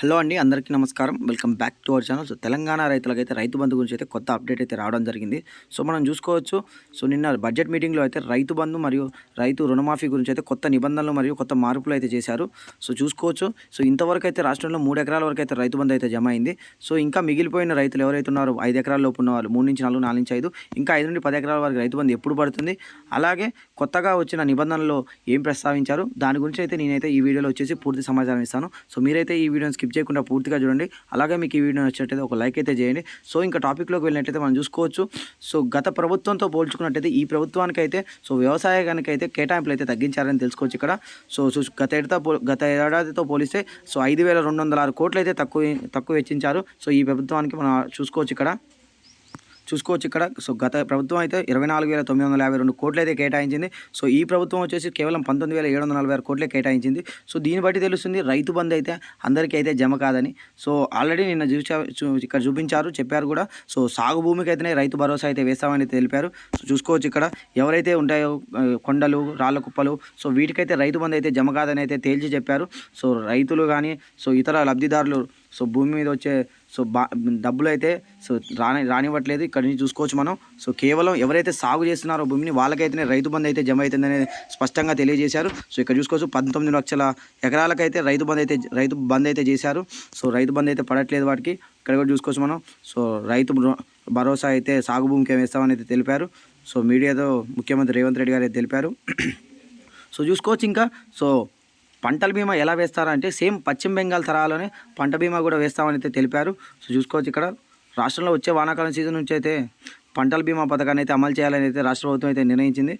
Hello అండి అందరికీ నమస్కారం. Welcome back to our channel. So Telangana రైతులకైతే రైతు బంధు గురించి అయితే కొత్త అప్డేట్ అయితే రావడం జరిగింది. సో మనం చూసుకోవచ్చు. సో నిన్న బడ్జెట్ మీటింగ్లో అయితే రైతు బంధు మరియు రైతు రుణమాఫీ గురించి అయితే కొత్త నిబంధనలు మరియు కొత్త మార్పులు అయితే చేశారు. సో చూసుకోవచ్చు. సో ఇంతవరకు అయితే రాష్ట్రంలో మూడు ఎకరాల వరకు అయితే రైతు బంధు అయితే జమ అయింది. సో ఇంకా మిగిలిపోయిన రైతులు ఎవరైతే ఉన్నారో ఐదు ఎకరాల లోపు ఉన్న వాళ్ళు మూడు నుంచి నాలుగు నాలుగు నుంచి ఐదు ఇంకా ఐదు నుండి పది ఎకరాల వరకు రైతు బంధు ఎప్పుడు పడుతుంది? అలాగే కొత్తగా వచ్చిన నిబంధనలు ఏం ప్రస్తావించారు? దాని గురించి అయితే నేనైతే ఈ వీడియోలో వచ్చేసి పూర్తి సమాచారం ఇస్తాను. సో మీరైతే ఈ వీడియోని స్కిప్ చేయకుండా పూర్తిగా చూడండి. అలాగే మీకు ఈ వీడియో నచ్చినట్టయితే ఒక లైక్ అయితే చేయండి. సో ఇంకా టాపిక్లోకి వెళ్ళినట్టయితే మనం చూసుకోవచ్చు. సో గత ప్రభుత్వంతో పోల్చుకున్నట్టయితే ఈ ప్రభుత్వానికైతే సో వ్యవసాయానికి అయితే కేటాయింపులు అయితే తగ్గించారని తెలుసుకోవచ్చు ఇక్కడ. సో గత ఏడాదితో పో- గత ఏడాదితో పోలిస్తే సో ఐదు వేల రెండు వందల ఆరు కోట్లు అయితే తక్కువ తక్కువ వెచ్చించారు. సో ఈ ప్రభుత్వానికి మనం చూసుకోవచ్చు ఇక్కడ. చూసుకోవచ్చు ఇక్కడ. సో గత ప్రభుత్వం అయితే ఇరవై నాలుగు వేల తొమ్మిది వందల యాభై రెండు కోట్లు అయితే కేటాయించింది. సో ఈ ప్రభుత్వం వచ్చేసి కేవలం పంతొమ్మిది వేల ఏడు వందల నలభై ఆరు కోట్లే కేటాయించింది. సో దీన్ని బట్టి తెలుస్తుంది రైతు బంధు అయితే అందరికీ అయితే జమ కాదని. సో ఆల్రెడీ నిన్న చూసా ఇక్కడ చూపించారు చెప్పారు కూడా. సో సాగు భూమికి అయితేనే రైతు భరోసా అయితే వేస్తామని తెలిపారు. సో చూసుకోవచ్చు ఇక్కడ ఎవరైతే ఉంటాయో కొండలు రాళ్ళ కుప్పలు సో వీటికైతే రైతు బంధు అయితే జమ కాదని అయితే తేల్చి చెప్పారు. సో రైతులు కానీ సో ఇతర లబ్ధిదారులు సో భూమి మీద వచ్చే సో బా డబ్బులు అయితే సో రాని రానివ్వట్లేదు. ఇక్కడ నుంచి చూసుకోవచ్చు మనం. సో కేవలం ఎవరైతే సాగు చేస్తున్నారో భూమిని వాళ్ళకైతేనే రైతు బంధు అయితే జమ అవుతుందని స్పష్టంగా తెలియజేశారు. సో ఇక్కడ చూసుకోవచ్చు పంతొమ్మిది లక్షల ఎకరాలకైతే రైతు బంధు అయితే రైతు బంద్ అయితే చేశారు. సో రైతు బంద్ అయితే పడట్లేదు వాటికి. ఇక్కడ కూడా చూసుకోవచ్చు మనం. సో రైతు భరోసా అయితే సాగు భూమికి వేస్తామని అయితే తెలిపారు. సో మీడియాతో ముఖ్యమంత్రి రేవంత్ రెడ్డి గారు అయితే తెలిపారు. సో చూసుకోవచ్చు ఇంకా. సో పంటల బీమా ఎలా వేస్తారంటే సేమ్ పశ్చిమ బెంగాల్ తరహాలోనే పంట బీమా కూడా వేస్తామని అయితే తెలిపారు. సో చూసుకోవచ్చు ఇక్కడ. రాష్ట్రంలో వచ్చే వానాకాలం సీజన్ నుంచి అయితే పంటల బీమా పథకాన్ని అయితే అమలు చేయాలని అయితే రాష్ట్ర ప్రభుత్వం అయితే నిర్ణయించింది.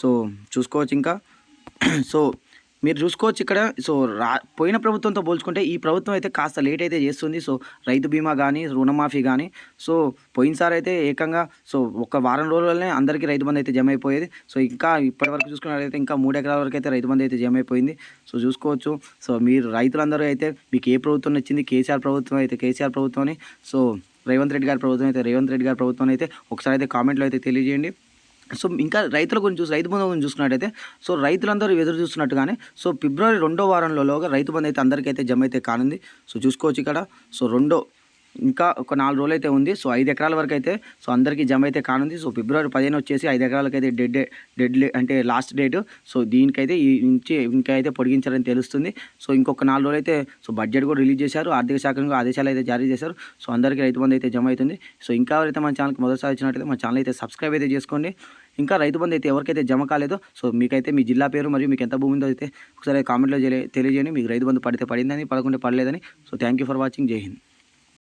సో చూసుకోవచ్చు ఇంకా. సో మీరు చూసుకోవచ్చు ఇక్కడ. సో రా పోయిన ప్రభుత్వంతో పోల్చుకుంటే ఈ ప్రభుత్వం అయితే కాస్త లేట్ అయితే చేస్తుంది. సో రైతు బీమా కానీ రుణమాఫీ కానీ సో పోయినసారి అయితే ఏకంగా సో ఒక వారం రోజులనే అందరికీ రైతు బంధు అయితే జమ అయిపోయేది. సో ఇంకా ఇప్పటివరకు చూసుకున్నట్లయితే ఇంకా మూడు ఎకరాల వరకు అయితే రైతు బంధు అయితే జమ అయిపోయింది. సో చూసుకోవచ్చు. సో మీరు రైతులందరూ అయితే మీకు ఏ ప్రభుత్వం నచ్చింది? కేసీఆర్ ప్రభుత్వం అయితే కేసీఆర్ ప్రభుత్వం సో రేవంత్ రెడ్డి గారి ప్రభుత్వం అయితే రేవంత్ రెడ్డి గారి ప్రభుత్వం అయితే ఒకసారి అయితే కామెంట్లో అయితే తెలియజేయండి. సో ఇంకా రైతుల గురించి చూసి రైతు బంధు గురించి చూసుకున్నట్టయితే సో రైతులందరూ ఎదురు చూస్తున్నట్టుగానే సో ఫిబ్రవరి రెండో వారంలోగా రైతు బంధు అయితే అందరికీ అయితే జమ అయితే కానుంది. సో చూసుకోవచ్చు ఇక్కడ. సో రెండో ఇంకా ఒక నాలుగు రోజులు అయితే ఉంది. సో ఐదు ఎకరాల వరకు అయితే సో అందరికీ జమ అయితే కానుంది. సో ఫిబ్రవరి పదిహేను వచ్చేసి ఐదు ఎకరాలకు అయితే డెడ్ డెడ్ అంటే లాస్ట్ డేట్. సో దీనికైతే ఈ నుంచి ఇంకా అయితే పొడిగించారని తెలుస్తుంది. సో ఇంకొక నాలుగు రోజులు అయితే సో బడ్జెట్ కూడా రిలీజ్ చేశారు. ఆర్థిక శాఖ ఆదేశాలు అయితే జారీ చేశారు. సో అందరికీ రైతు బంధు అయితే జమ అవుతుంది. సో ఇంకా ఎవరైతే మన ఛానల్కి మొదటిసారి వచ్చినట్లయితే మన ఛానల్ అయితే సబ్స్క్రైబ్ అయితే చేసుకోండి. ఇంకా రైతు బంధు అయితే ఎవరికైతే జమ కాలేదో సో మీకైతే మీ జిల్లా పేరు మరియు మీకు ఎంత భూమి ఉందో అయితే ఒకసారి కామెంట్లో తెలియజేయండి. మీకు రైతు బంధు పడితే పడిందని పడకుంటే పడలేదని. So thank you for watching. Jai Hind.